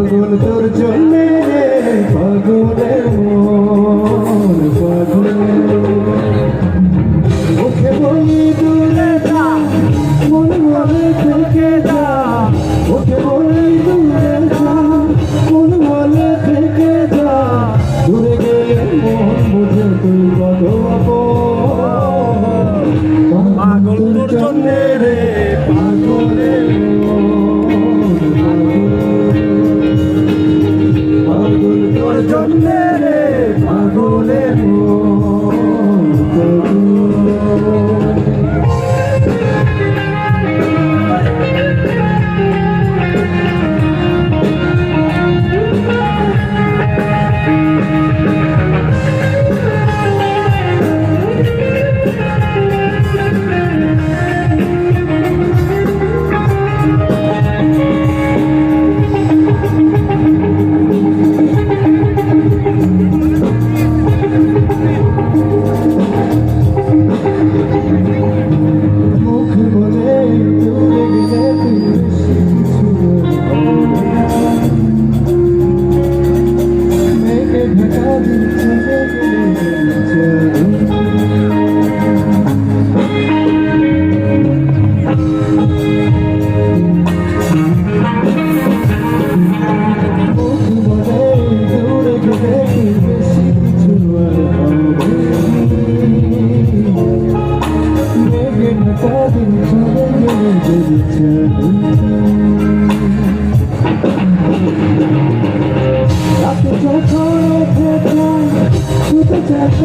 ফাগুন তোর জন্যে ফাগুনের মন ফাগুনের মুখে বলি দূরে মন মনে থেকে যা। মুখে বলি দূরে দা মন মনে থেকে যা। দূরে গেলে মন বুঝে তুই কত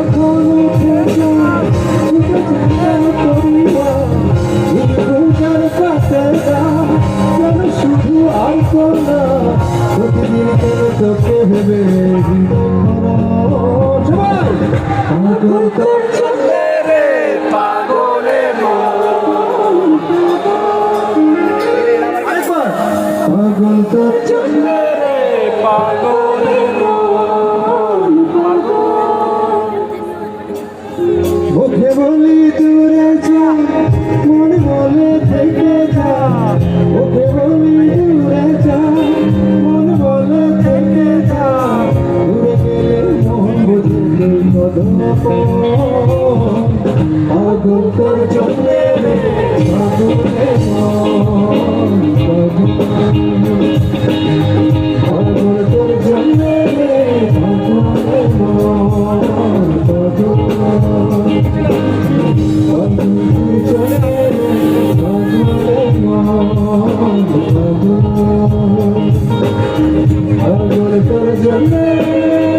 Don't go, don't go, I'm gonna go to Jamaica.